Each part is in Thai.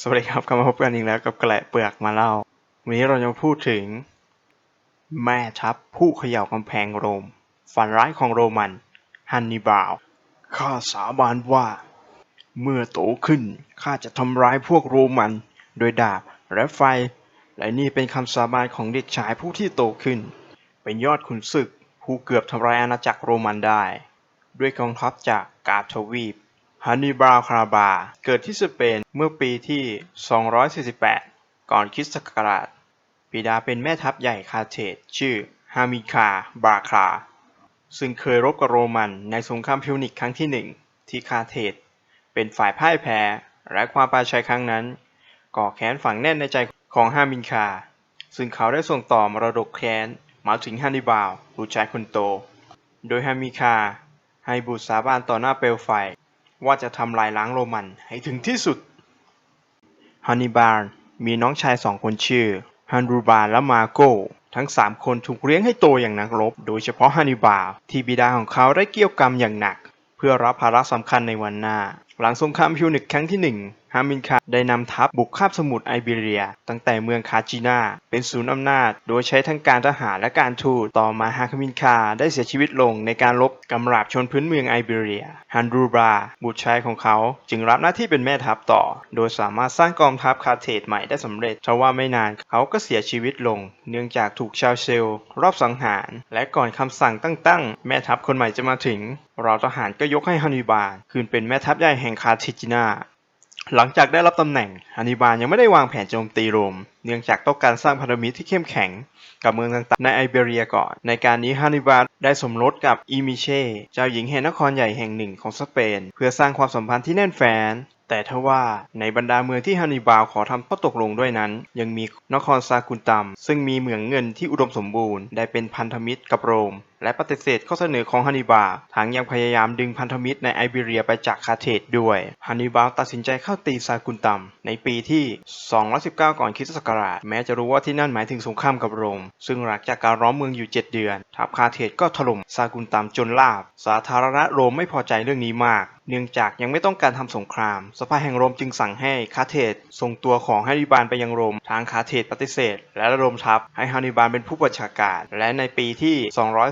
สวัสดีครับกลับมาพบกันอีกแล้วกับแกละเปลือกมาเล่า วันนี้เราจะมาพูดถึง แม่ทัพผู้เขย่ากำแพงโรม ฝันร้ายของโรมันฮันนิบาลข้าสาบานว่า เมื่อโตขึ้นข้าจะทำร้ายพวกโรมันโดยดาบและไฟ และนี่เป็นคำสาบานของเด็กชายผู้ที่โตขึ้น เป็นยอดขุนศึกผู้เกือบทำลายอาณาจักรโรมันได้ ด้วยกองทัพจากกาบทวีป ฮันนิบราลคาราบา เกิดที่สเปนเมื่อปีที่ 248 ก่อนคริสต์ศักราชบิดาเป็นแม่ทัพใหญ่คาเทจชื่อฮามิคาบาคา ซึ่งเคยรบกับโรมันในสงครามพิวนิกครั้งที่หนึ่งที่คาเทจเป็นฝ่ายพ่ายแพ้ และความปราชัยครั้งนั้น ก่อแค้นฝังแน่นในใจของฮามินคา ซึ่งเขาได้ส่งต่อมรดกแค้นมาถึงฮันนิบาลบุตรชายคนโต โดยฮามิคาให้บุตรสาบานต่อหน้าเปลวไฟ ว่าจะทำลายล้างโรมันให้ถึงที่สุดฮันนิบาลมีน้องชายสองคนชื่อฮันรูบาลและมาโกทั้งสามคนถูกเลี้ยงให้โตอย่างนักรบ โดยเฉพาะฮันนิบาลที่บิดาของเขาได้เกี่ยวกรรมอย่างหนัก เพื่อรับภาระสำคัญในวันหน้า หลังสงครามพิวนิกครั้งที่หนึ่งฮามินคาได้นำทัพบุกคาบสมุทรไอเบีเรีย ตั้งแต่เมืองคาจินาเป็นศูนย์อำนาจ โดยใช้ทั้งการทหารและการทูต ต่อมาฮามินคาได้เสียชีวิตลงในการรบกำราบชนพื้นเมืองไอเบีเรีย ฮันรูบรา บุตรชายของเขาจึงรับหน้าที่เป็นแม่ทัพต่อ โดยสามารถสร้างกองทัพคาเทจใหม่ได้สำเร็จทว่าไม่นานเขาก็เสียชีวิตลง เนื่องจากถูกชาวเซลรอบสังหาร และก่อนคำสั่งตั้งๆแม่ทัพคนใหม่จะมาถึงเราทหารก็ยกให้ฮันนิบาลคืนเป็นแม่ทัพใหญ่แห่งคาร์ทิจินาหลังจากได้รับตำแหน่งฮันนิบาลยังไม่ได้วางแผนโจมตีโรม เนื่องจากต้องการสร้างพันธมิตรที่เข้มแข็งกับเมืองต่างๆ ในไอเบเรียก่อน ในการนี้ฮันนิบาลได้สมรสกับอีมิเช่ เจ้าหญิงแห่งนครใหญ่แห่งหนึ่งของสเปน เพื่อสร้างความสัมพันธ์ที่แน่นแฟ้น แต่ทว่าในบรรดาเมืองที่ฮันนิบาลขอทำข้อตกลงด้วยนั้น ยังมีนครซากุนตัม ซึ่งมีเหมืองเงินที่อุดมสมบูรณ์ได้เป็นพันธมิตรกับโรม และปฏิเสธข้อเสนอของฮันนิบาลทั้งยังพยายามดึงพันธมิตรในไอเบีเรียไปจากคาเทจด้วยฮันนิบาลตัดสินใจเข้าตีซากุนตัม ในปีที่ 219 ก่อนคริสตศักราช แม้จะรู้ว่าที่นั่นหมายถึงสงครามกับโรม ซึ่งหลังจากการร้อมเมืองอยู่ 7 เดือน ทัพคาเทจก็ถล่มซากุนตัมจนราบ สาธารณโรมไม่พอใจเรื่องนี้มาก เนื่องจากยังไม่ต้องการทำสงคราม สภาแห่งโรมจึงสั่งให้คาเทตส่งตัวของฮันนิบาลไปยังโรม ทางคาเทตปฏิเสธ และระดมทัพให้ฮันนิบาลเป็นผู้บัญชาการ และในปีที่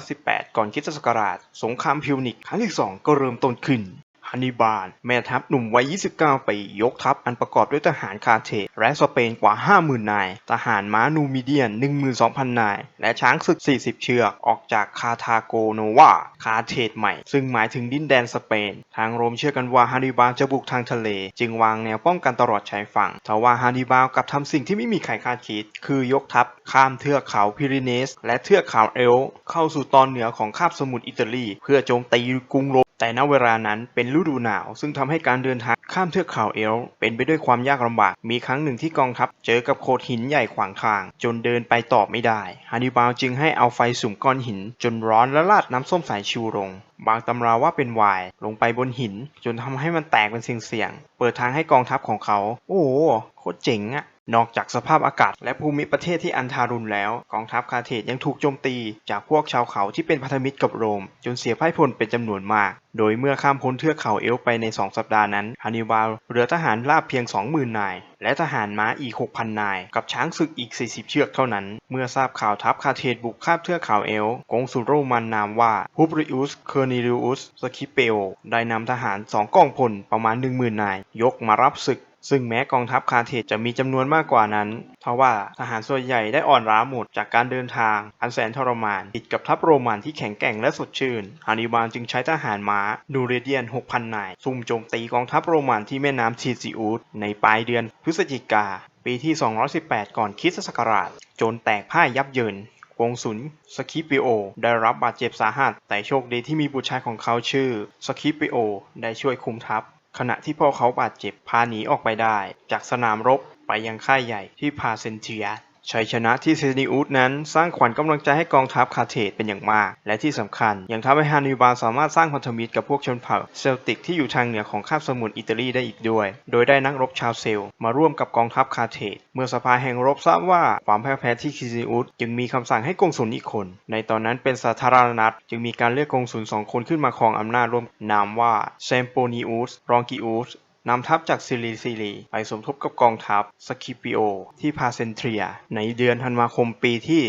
218 ก่อนคริสตศักราช สงครามพิวนิกครั้งที่ 2 ก็เริ่มต้นขึ้น ฮันนิบาล แม่ทัพหนุ่มวัย 29 ปี ยกทัพอันประกอบด้วยทหารคาเทและสเปนกว่า 50,000 นาย ทหารม้านูมิเดียน 12,000 นาย และช้างศึก 40 เชือกออกจากคาทาโกโนวาคาเทจใหม่ ซึ่งหมายถึงดินแดนสเปน ทางโรมเชื่อกันว่าฮันนิบาลจะบุกทางทะเล จึงวางแนวป้องกันตลอดชายฝั่งทว่าฮันนิบาลกลับทำสิ่งที่ไม่มีใครคาดคิด คือยกทัพข้ามเทือกเขาพิริเนส และเทือกเขาเอลเข้าสู่ตอนเหนือของคาบสมุทรอิตาลี เพื่อโจมตีกรุงโรม แต่ณเวลานั้นเป็นฤดูหนาว ซึ่งทำให้การเดินทางข้ามเทือกเขาเอลเป็นไปด้วยความยากลำบาก มีครั้งหนึ่งที่กองทัพเจอกับโขดหินใหญ่ขวางทาง จนเดินไปต่อไม่ได้ฮันนิบาลจึงให้เอาไฟสุ่มก้อนหิน จนร้อนและราดน้ำส้มสายชูลง บางตำราว่าเป็นวน์ลงไปบนหิน จนทำให้มันแตกเป็นเสียงๆเปิดทางให้กองทัพของเขา โอ้โหโคตรเจ๋งอะ นอกจากสภาพอากาศ และภูมิประเทศที่อันทารุณแล้ว กองทัพคาร์เทจยังถูกโจมตี จากพวกชาวเขาที่เป็นพันธมิตรกับโรม จนเสียพ่ายพลเป็นจำนวนมาก โดยเมื่อข้ามพ้นเทือกเขาเอลไปใน 2 สัปดาห์นั้นฮันนิบาลเหลือทหารราบเพียง 20,000 นาย และทหารม้าอีก 6,000 นาย กับช้างศึกอีก 40 เชือกเท่านั้น เมื่อทราบข่าวทัพคาร์เทจบุกข้ามเทือกเขาเอลป์กงสุลโรมันนามว่าพูบริอุสเคอร์นิลิอุสสคิเปโอได้นำทหารสองกองพลประมาณ 10,000 นาย ยกมารับศึก ซึ่งแม้กองทัพคาร์เทจจะมีจำนวนมากกว่านั้นทว่าทหารส่วนใหญ่ได้อ่อนล้าหมดจากการเดินทาง อันแสนทรมานติดกับทัพโรมันที่แข็งแกร่งและสดชื่นฮันนิบาลจึงใช้ทหารม้านูเรเดียน 6,000 นายซุ่มโจมตีกองทัพโรมันที่แม่น้ำทีซิอุสในปลายเดือนพฤศจิกา ปีที่ 218 ก่อนคริสตศักราช จนแตกพ่ายยับเยินกงสุลสคิปิโอ ได้รับบาดเจ็บสาหัส แต่โชคดีที่มีบุตรชายของเขาชื่อสคิปิโอ ได้ช่วยคุมทัพ ขณะที่พ่อเขาบาดเจ็บพาหนีออกไปได้ จากสนามรบไปยังค่ายใหญ่ที่พาเซนเทีย ชัยชนะที่เซนิอุสนั้นสร้างขวัญกำลังใจให้กองทัพคาเทจเป็นอย่างมาก และที่สำคัญ ยังทำให้ฮันนิบาลสามารถสร้างพันธมิตรกับพวกชนเผ่าเซลติกที่อยู่ทางเหนือของคาบสมุทรอิตาลีได้อีกด้วย โดยได้นักรบชาวเซลมาร่วมกับกองทัพคาเทจเมื่อสภาแห่งรบทราบว่าความพ่ายแพ้ที่คิซิอุสจึงมีคำสั่งให้กงสุลอีกคน ในตอนนั้นเป็นสาธารณรัฐจึงมีการเลือกกงสุลสองคนขึ้นมาครองอำนาจร่วมนามว่าเซมโปนิอุสรองกิอุส นำทัพจากซิลิซิลีไปสมทบกับกองทัพสคิปิโอที่พาเซนเทรีย ในเดือนธันวาคมปีที่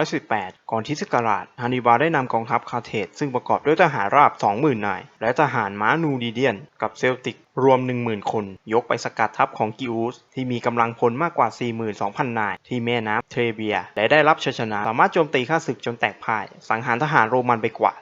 218 ก่อนที่สกราชฮันนิบาลได้นำกองทัพคาเทจซึ่งประกอบด้วยทหารราบ 20,000 นาย และทหารม้านูดีเดียน กับเซลติกรวม 10,000 คน ยกไปสกัดทัพของกิอุสที่มีกำลังพลมากกว่า 42,000 นาย ที่แม่น้ำเทเบีย และได้รับชัยชนะ สามารถโจมตีข้าศึกจนแตกพ่าย สังหารทหารโรมันไปกว่า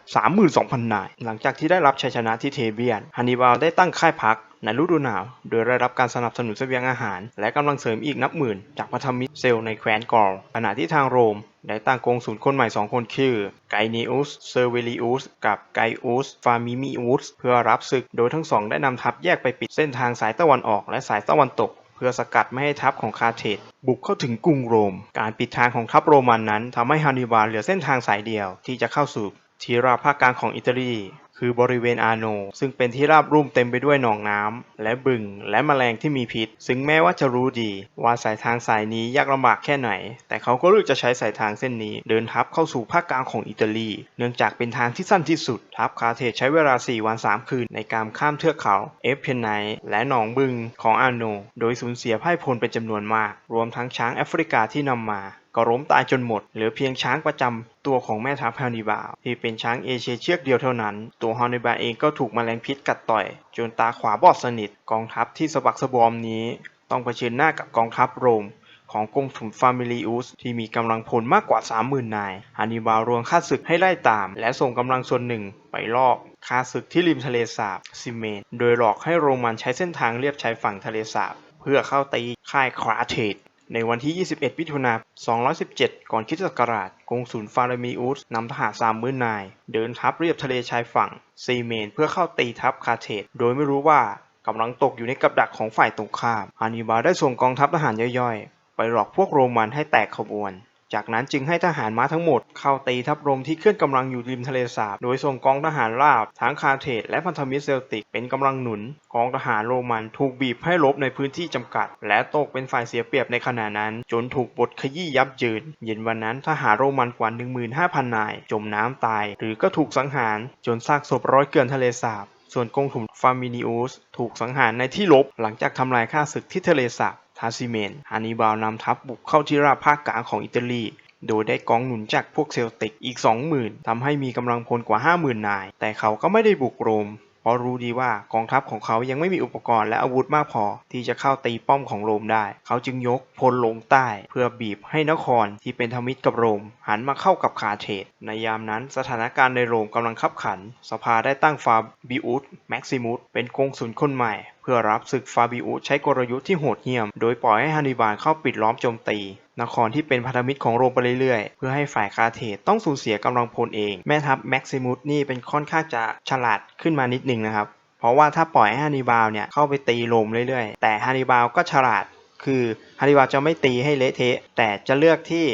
32,000 นาย หลังจากที่ได้รับชัยชนะที่เทเบียนฮันนิบาลได้ตั้งค่ายพัก ในฤดูหนาว โดยได้รับการสนับสนุนเสบียงอาหาร และกำลังเสริมอีกนับหมื่น จากพันธมิตรเซลในแคว้นกอลขณะที่ทางโรม ได้ตั้งกองศูนย์คนใหม่สองคนคือไกเนอุสเซอร์เวลิอุสกับไกอุสฟามิมิอุสเพื่อรับศึก โดยทั้งสองได้นำทัพแยกไปปิดเส้นทางสายตะวันออกและสายตะวันตกเพื่อสกัดไม่ให้ทัพของคาร์เทจบุกเข้าถึงกรุงโรม การปิดทางของทัพโรมันนั้นทำให้ฮันนิบาลเหลือเส้นทางสายเดียวที่จะเข้าสู่ทีราภาคกลางของอิตาลี คือบริเวณอาโน ซึ่งเป็นที่ราบรุ่มเต็มไปด้วยหนองน้ำและบึง และแมลงที่มีพิษ ซึ่งแม้ว่าจะรู้ดี ว่าสายทางสายนี้ยากลำบากแค่ไหน แต่เขาก็เลือกจะใช้สายทางเส้นนี้ เดินทัพเข้าสู่ภาคกลางของอิตาลี เนื่องจากเป็นทางที่สั้นที่สุด ทัพคาเทใช้เวลา 4 วัน 3 คืน ในการข้ามเทือกเขาเอฟเพนไนและหนองบึงของอาโน โดยสูญเสียพ่ายพลเป็นจำนวนมาก รวมทั้งช้างแอฟริกาที่นำมา ก็ล้มตายจนหมด เหลือเพียงช้างประจำตัวของแม่ทัพฮันนิบาลที่เป็นช้างเอเชียเชือกเดียวเท่านั้น ตัวฮันนิบาลเองก็ถูกแมลงพิษกัดต่อย จนตาขวาบอดสนิท กองทัพที่สะบักสะบอมนี้ ต้องเผชิญหน้ากับกองทัพโรมของกรมถุนฟามิลิอุสที่มีกำลังพลมากกว่า 30,000 นายฮันนิบาลรวมค่าศึกให้ไล่ตาม และส่งกำลังส่วนหนึ่งไปลอกค่าศึกที่ริมทะเลสาบซิเมน โดยหลอกให้โรมันใช้เส้นทางเลียบชายฝั่งทะเลสาบ เพื่อเข้าตีค่ายคราเทด ในวันที่ 21 มิถุนายน 217 ก่อนคริสตศักราชกงศูนย์ฟารามีอุสนำทหารสามหมื่นนาย เดินทัพเรียบทะเลชายฝั่งซีเมนเพื่อเข้าตีทัพคาเทตโดยไม่รู้ว่ากำลังตกอยู่ในกับดักของฝ่ายตรงข้ามฮันนิบาลได้ส่งกองทัพทหารย่อยๆ ไปหลอกพวกโรมันให้แตกขบวน จากนั้นจึงให้ทหารม้าทั้งหมดเข้าตีทัพโรมที่เคลื่อนกำลังอยู่ริมทะเลสาบ โดยส่งกองทหารราบทั้งคาเทจและพันธมิตรเซลติกเป็นกำลังหนุน กองทหารโรมันถูกบีบให้รบในพื้นที่จำกัด และตกเป็นฝ่ายเสียเปรียบในขณะนั้น จนถูกบดขยี้ยับเยิน เย็นวันนั้นทหารโรมันกว่า 15,000 นาย จมน้ำตาย หรือก็ถูกสังหารจนซากศพร้อยเกลื่อนทะเลสาบ ส่วนกองถุนฟามินิอุสถูกสังหารในที่รบหลังจากทำลายข้าศึกที่ทะเลสาบ ฮาซิเมนฮานิบาลนำทัพบุกเข้าที่ราบภาคกลางของอิตาลี โดยได้กองหนุนจากพวกเซลติกอีก 20,000ทำให้มีกำลังพลกว่า 50,000 นาย แต่เขาก็ไม่ได้บุกโรม เพราะรู้ดีว่ากองทัพของเขายังไม่มีอุปกรณ์และอาวุธมากพอ ที่จะเข้าตีป้อมของโรมได้ เขาจึงยกพลลงใต้ เพื่อบีบให้นครที่เป็นธมิตรกับโรม หันมาเข้ากับคาเทดในยามนั้นสถานการณ์ในโรมกำลังขับขัน สภาได้ตั้งฟาบิอุสแม็กซิมุสเป็นกงสุลคนใหม่เพื่อรับศึกฟาบิอุสใช้กลยุทธ์ที่โหดเหี้ยม โดยปล่อยให้ฮันนิบาลเข้าปิดล้อมโจมตี นครที่เป็นพันธมิตรของโรมไปเรื่อยๆ เพื่อให้ฝ่ายคาเทจต้องสูญเสียกำลังพลเอง แม่ทัพแม็กซิมุสนี่เป็นค่อนข้างจะฉลาดขึ้นมานิดนึงนะครับ เพราะว่าถ้าปล่อยให้ฮันนิบาลเนี่ยเข้าไปตีโรมเรื่อยๆ แต่ฮันนิบาลก็ฉลาด คือฮันนิบาลจะไม่ตีให้เละเทะ แต่จะเลือกที่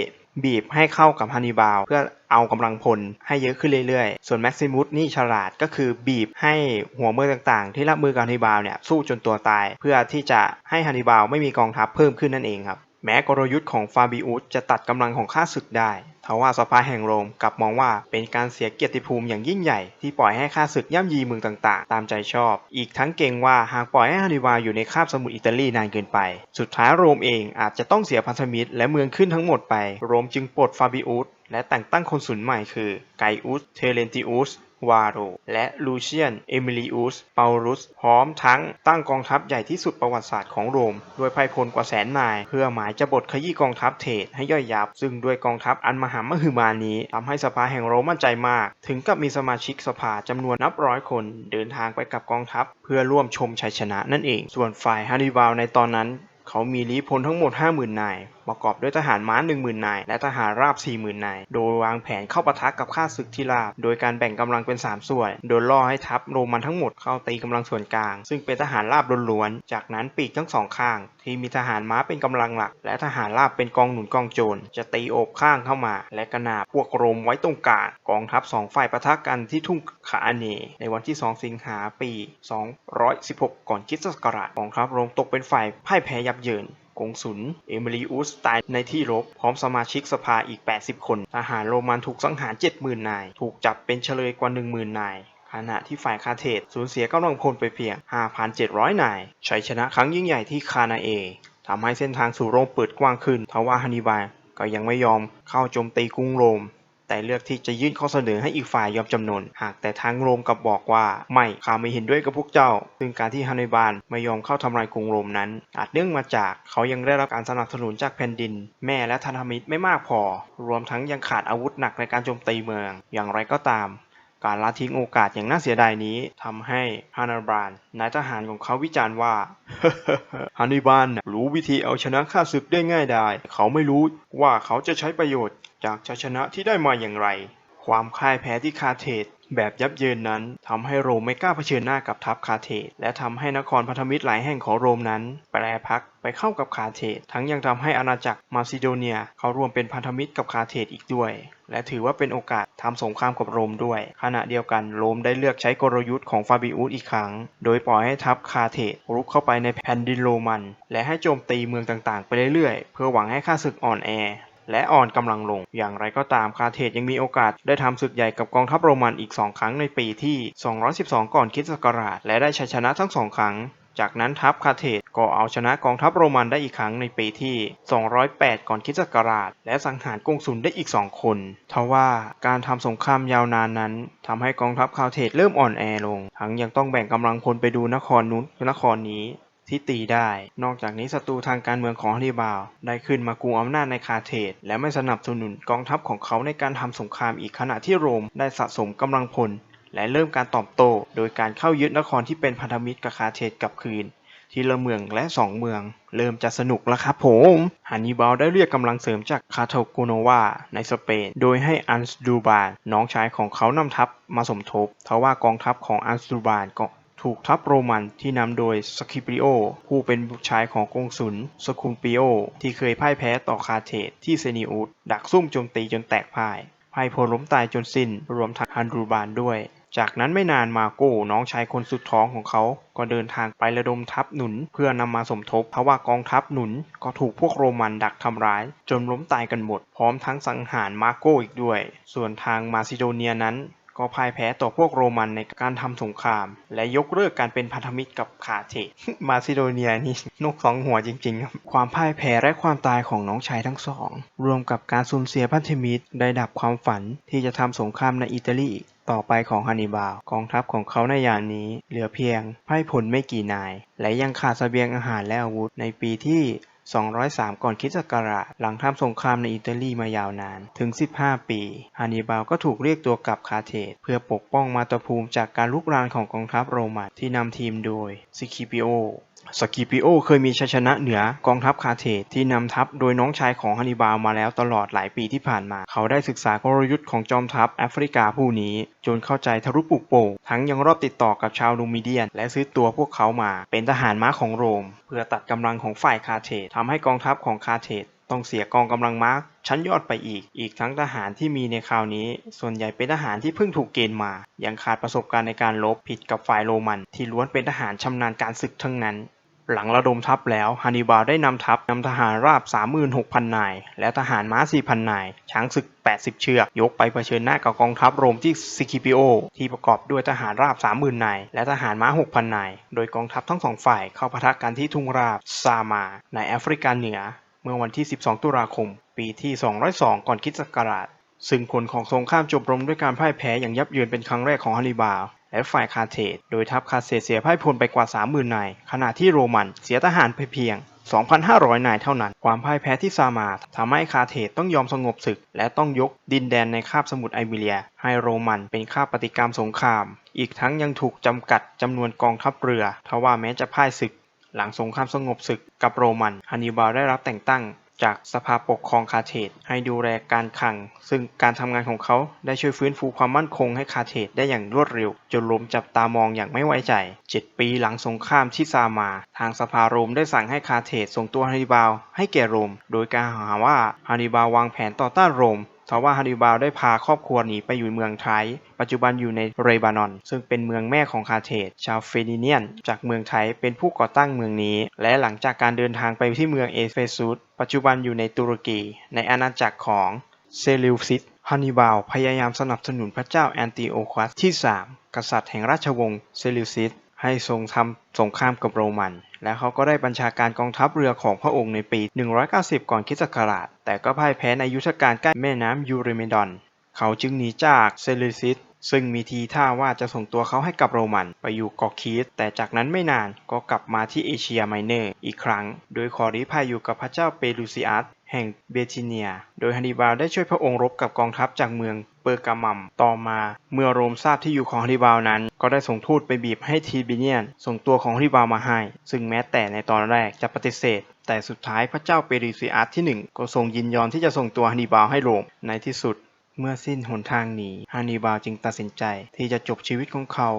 บีบให้เข้ากับฮันนิบาลเพื่อเอากำลังพลให้เยอะขึ้นเรื่อยๆ ส่วนแม็กซิมุสนี่ฉลาดก็คือบีบให้หัวเมืองต่างๆ ที่รับมือกับฮันนิบาลเนี่ยสู้จนตัวตาย เพื่อที่จะให้ฮันนิบาลไม่มีกองทัพเพิ่มขึ้นนั่นเองครับ แม้กลยุทธ์ของฟาบิอุสจะตัดกำลังของข้าศึกได้ทว่าสภาแห่งโรมกลับมองว่าเป็นการเสียเกียรติภูมิอย่างยิ่งใหญ่ที่ปล่อยให้ข้าศึกย่ำยีเมืองต่างๆ ตามใจชอบ อีกทั้งเกรงว่าหากปล่อยให้ฮันนิบาอยู่ในคาบสมุทรอิตาลีนานเกินไป สุดท้ายโรมเองอาจจะต้องเสียพันธมิตรและเมืองขึ้นทั้งหมดไป โรมจึงปลดฟาบิอุสและแต่งตั้งคนสุนใหม่คือไกอุสเทเลนติอุส วาโร และลูเชียน เอมิลิอุสเปาลุส พร้อมทั้งตั้งกองทัพใหญ่ที่สุดประวัติศาสตร์ของโรม ด้วยไพ่พลกว่าแสนนาย เพื่อหมายจะบดขยี้กองทัพเทศให้ย่อยยับ ซึ่งด้วยกองทัพอันมหามหึมานี้ทำให้สภาแห่งโรมมั่นใจมาก ถึงกับมีสมาชิกสภาจำนวนนับร้อยคนเดินทางไปกับกองทัพ เพื่อร่วมชมชัยชนะนั่นเอง ส่วนฝ่ายฮันนิบาลในตอนนั้น เขามีลี้พลทั้งหมด 50,000 นาย ประกอบด้วยทหารม้า10,000นายและทหารราบ 40,000นาย โดยวางแผนเข้าปะทะกับข้าศึกที่ราบ โดยการแบ่งกำลังเป็น 3 ส่วน โดยล่อให้ทัพโรมันทั้งหมดเข้าตีกำลังส่วนกลาง ซึ่งเป็นทหารราบล้วนๆ จากนั้นปีกทั้งสองข้าง ที่มีทหารม้าเป็นกำลังหลัก และทหารราบเป็นกองหนุนกองโจร จะตีโอบข้างเข้ามา และกระนาบพวกโรมไว้ตรงกลาง กองทัพสองฝ่ายปะทะกันที่ทุ่งขาอเน ในวันที่ 2 สิงหาปี 216 ก่อนคริสตศักราช กองทัพโรมตกเป็นฝ่ายพ่ายแพ้ยับเยิน กงสุลเอมิลิอุสตายในที่รบ พร้อมสมาชิกสภาอีก 80 คนทหารโรมันถูกสังหาร 70,000 นาย ถูกจับเป็นเฉลยกว่า 10,000 นายขณะที่ฝ่ายคาเทสสูญเสียกำลังพลไปเพียง 5,700 นาย ชัยชนะครั้งยิ่งใหญ่ที่คานาเอทำให้เส้นทางสู่โรมเปิดกว้างขึ้นทว่าฮันนิบาลก็ยังไม่ยอมเข้าโจมตีกรุงโรม แต่เลือกที่จะยื่นข้อเสนอให้อีกฝ่ายยอมจำนน หากแต่ทางโรมกับบอกว่า ไม่ข้าไม่เห็นด้วยกับพวกเจ้า ซึ่งการที่ฮันนิบาลไม่ยอมเข้าทำลายกรุงโรมนั้น อาจเนื่องมาจากเขายังได้รับการสนับสนุนจากแผ่นดิน แม่และธนธมิตรไม่มากพอ รวมทั้งยังขาดอาวุธหนักในการโจมตีเมือง อย่างไรก็ตาม การละทิ้งโอกาสอย่างน่าเสียดายนี้ทำให้ฮันนิบาลนายทหารของเขาวิจารณ์ว่าฮันนิบาลรู้วิธีเอาชนะข้าศึกได้ง่ายดายเขาไม่รู้ว่าเขาจะใช้ประโยชน์จากชัยชนะที่ได้มาอย่างไร ความค่ายแพ้ที่คาเทส แบบยับเยินนั้นทำให้โรมไม่กล้าเผชิญหน้ากับทัพคาเทสและทำให้นครพันธมิตรหลายแห่งของโรมนั้น แปรพักไปเข้ากับคาเทสทั้งยังทำให้อาณาจักรมาซิโดเนียเขารวมเป็นพันธมิตรกับคาเทสอีกด้วย และถือว่าเป็นโอกาสทำสงครามกับโรมด้วย ขณะเดียวกันโรมได้เลือกใช้กลยุทธ์ของฟาบิอุสอีกครั้ง โดยปล่อยให้ทัพคาเทสรุกเข้าไปในแผ่นดินโรมัน และให้โจมตีเมืองต่างๆ ไปเรื่อยๆ เพื่อหวังให้ข้าศึกอ่อนแอ และอ่อนกำลังลง อย่างไรก็ตามคาเทสยังมีโอกาสได้ทำศึกใหญ่กับกองทัพโรมันอีก 2 ครั้งในปีที่ 212 ก่อนคริสต์ศักราช และได้ชัยชนะทั้งสองครั้งจากนั้นทัพคาเทสก็เอาชนะกองทัพโรมันได้อีกครั้งในปีที่ 208 ก่อนคริสต์ศักราช และสังหารกงสุลได้อีก2คนทว่าการทำสงครามยาวนานนั้นทำให้กองทัพคาเทสเริ่มอ่อนแอลง ทั้งยังต้องแบ่งกำลังพลไปดูนครนู้นนครนี้ ที่ตีได้ นอกจากนี้ศัตรูทางการเมืองของฮันนิบาลได้ขึ้นมากุมอำนาจในคาเทสและไม่สนับสนุนกองทัพของเขาในการทำสงครามอีกขณะที่โรมได้สะสมกำลังพล และเริ่มการตอบโต้โดยการเข้ายึดนครที่เป็นพันธมิตรกับคาเทสกลับคืนทีละเมืองและสองเมือง เริ่มจะสนุกแล้วครับผมฮันนิบาลได้เรียกกำลังเสริมจากคาโทโกโนวาในสเปน โดยให้อันสดูบานน้องชายของเขานำทัพมาสมทบทว่ากองทัพของอันสดูบานก็ ถูกทัพโรมันที่นำโดยสคิปริโอผู้เป็นบุตรชายของกงสุลสคุมปิโอ ที่เคยพ่ายแพ้ต่อคาเทสที่เซนิอุสดักซุ่มโจมตีจนแตกพ่ายพ่ายพลล้มตายจนสิ้นรวมทั้งฮันรูบานด้วย จากนั้นไม่นานมาโก้น้องชายคนสุดท้องของเขา ก็เดินทางไประดมทัพหนุน เพื่อนำมาสมทบทว่ากองทัพหนุนก็ถูกพวกโรมันดักทำร้าย จนล้มตายกันหมด พร้อมทั้งสังหารมาโก้อีกด้วย ส่วนทางมาซิโดเนียนั้น ก็พ่ายแพ้ต่อพวกโรมันในการทำสงคราม และยกเลิกการเป็นพันธมิตรกับคาเทสมาซิโดเนียนี่นกสองหัวจริงๆครับความพ่ายแพ้และความตายของน้องชายทั้งสอง รวมกับการสูญเสียพันธมิตรได้ดับความฝันที่จะทำสงครามในอิตาลีต่อไปของฮันนิบาลกองทัพของเขาในยามนี้ เหลือเพียงไพ่ผลไม่กี่นาย และยังขาดเสบียงอาหารและอาวุธในปีที่ 203 ก่อนคริสต์ศักราชหลังทำสงครามในอิตาลีมายาวนานถึง 15 ปีฮันนิบาลก็ถูกเรียกตัวกลับคาเทตเพื่อปกป้องมาตภูมิจากการลุกรานของกองทัพโรมันที่นำทีมโดยซิคิปิโอ สกิปิโอเคยมีชัยชนะเหนือกองทัพคาเทสที่นำทัพโดยน้องชายของฮันนิบาลมาแล้วตลอดหลายปีที่ผ่านมา เขาได้ศึกษากลยุทธ์ของจอมทัพแอฟริกาผู้นี้ จนเข้าใจทะลุปลุกโป่งทั้งยังรอบติดต่อกับชาวนูมิเดียน และซื้อตัวพวกเขามาเป็นทหารม้าของโรม เพื่อตัดกำลังของฝ่ายคาเทสทำให้กองทัพของคาเทส ต้องเสียกองกำลังม้าชั้นยอดไปอีก อีกทั้งทหารที่มีในคราวนี้ ส่วนใหญ่เป็นทหารที่เพิ่งถูกเกณฑ์มา ยังขาดประสบการณ์ในการรบผิดกับฝ่ายโรมัน ที่ล้วนเป็นทหารชำนาญการศึกทั้งนั้น หลังระดมทัพแล้วฮันนิบาลได้นำทัพนำทหารราบ 36,000 นาย และทหารม้า 4,000 นาย ช้างศึก 80 เชือก ยกไปเผชิญหน้ากับกองทัพโรมที่ซิคิปิโอ ที่ประกอบด้วยทหารราบ 30,000 นาย และทหารม้า 6,000 นาย โดยกองทัพทั้งสองฝ่ายเข้าปะทะกันที่ทุ่งราบซามา ในแอฟริกาเหนือ เมื่อวันที่ 12 ตุลาคม ปีที่ 202 ก่อนคริสต์ศักราช ซึ่งผลของสงครามจบลงด้วยการพ่ายแพ้อย่างยับเยินเป็นครั้งแรกของฮันนิบาลและฝ่ายคาเทสโดยทัพคาเทสเสียพ่ายพลไปกว่า 30,000 นาย ขณะที่โรมันเสียทหารไปเพียง 2,500 นายเท่านั้น ความพ่ายแพ้ที่ซามาทำให้คาเทสต้องยอมสงบศึก และต้องยกดินแดนในคาบสมุทรไอเบีเรีย ให้โรมันเป็นคาบปฏิกรรมสงคราม อีกทั้งยังถูกจำกัดจำนวนกองทัพเรือ ทว่าแม้จะพ่ายศึก หลังสงครามสงบศึกกับโรมันฮันนิบาลได้รับแต่งตั้งจากสภาปกครองคาเทสให้ดูแลการคลัง ซึ่งการทำงานของเขาได้ช่วยฟื้นฟูความมั่นคงให้คาเทสได้อย่างรวดเร็ว จนโรมจับตามองอย่างไม่ไว้ใจ 7 ปีหลังสงครามที่ซามา ทางสภาโรมได้สั่งให้คาเทสส่งตัวฮันนิบาลให้แก่โรม โดยการหาว่าฮันนิบาลวางแผนต่อต้านโรม ทว่าฮันนิบาลได้พาครอบครัวหนีไปอยู่เมืองไทย ปัจจุบันอยู่ในเรบานอน ซึ่งเป็นเมืองแม่ของคาเทสชาวเฟนิเนียน จากเมืองไทยเป็นผู้ก่อตั้งเมืองนี้ และหลังจากการเดินทางไปที่เมืองเอเฟซุสปัจจุบันอยู่ในตุรกี ในอาณาจักรของเซลิวซิสฮันนิบาลพยายามสนับสนุนพระเจ้าแอนติโอคัสที่ 3 กษัตริย์แห่งราชวงศ์เซลิวซิส ให้ทรงทำสงครามกับโรมัน และเขาก็ได้บัญชาการกองทัพเรือของพระองค์ในปี 190 ก่อนคริสตศักราช แต่ก็พ่ายแพ้ในยุทธการใกล้แม่น้ำยูเรเมดอน เขาจึงหนีจากเซลิซิสซึ่งมีทีท่าว่าจะส่งตัวเขาให้กับโรมันไปอยู่เกาะคีตแต่จากนั้นไม่นานก็กลับมาที่เอเชียไมเนอร์อีกครั้ง โดยขอรีภัยอยู่กับพระเจ้าเปรูซิอัส แห่งเบทิเนีย โดยฮันนิบาลได้ช่วยพระองค์รบกับกองทัพจากเมืองเปอร์กามัม ต่อมาเมื่อโรมทราบที่อยู่ของฮันนิบาลนั้น ก็ได้ส่งทูตไปบีบให้ทีบิเนียน ส่งตัวของฮันนิบาลมาให้ ซึ่งแม้แต่ในตอนแรกจะปฏิเสธ แต่สุดท้ายพระเจ้าเปริซิอัสที่หนึ่งก็ทรงยินยอมที่จะส่งตัวฮันนิบาลให้โรมในที่สุด เมื่อสิ้นหนทางหนีฮันนิบาลจึงตัดสินใจที่จะจบชีวิตของเขา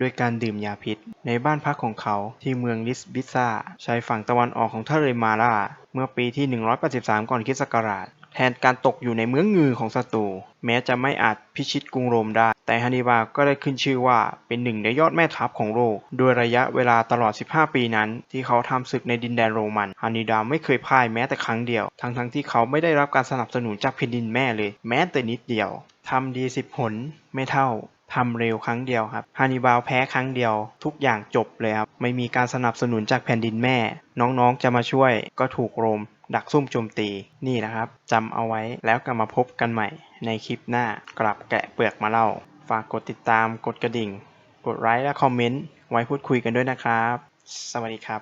ด้วยการดื่มยาพิษ ในบ้านพักของเขาที่เมืองลิสบิซาชายฝั่งตะวันออกของทะเลมาราเมื่อปีที่ 183 ก่อนคริสต์ศักราช แทนการตกอยู่ในเมืองงือของศัตรูแม้จะไม่อาจพิชิตกรุงโรมได้ แต่ฮันนิบาลก็ได้ขึ้นชื่อว่าเป็นหนึ่งในยอดแม่ทัพของโลกด้วยระยะเวลาตลอด 15 ปีนั้น ที่เขาทำศึกในดินแดนโรมันฮันนิบาลไม่เคยพ่ายแม้แต่ครั้งเดียว ทั้งๆที่เขาไม่ได้รับการสนับสนุนจากแผ่นดินแม่เลย แม้แต่นิดเดียวทำดีสิบผลไม่เท่า ทำเร็วครั้งเดียวครับฮันนิบาลแพ้ครั้งเดียว ทุกอย่างจบเลยครับ ไม่มีการสนับสนุนจากแผ่นดินแม่ น้องๆจะมาช่วยก็ถูกโรม ดักซุ่มโจมตีนี่นะครับจำเอาไว้แล้วกลับมาพบกันใหม่ ในคลิปหน้ากลับแกะเปลือกมาเล่า ฝากกดติดตามกดกระดิ่ง กดไลค์และคอมเมนต์ไว้พูดคุยกันด้วยนะครับ สวัสดีครับ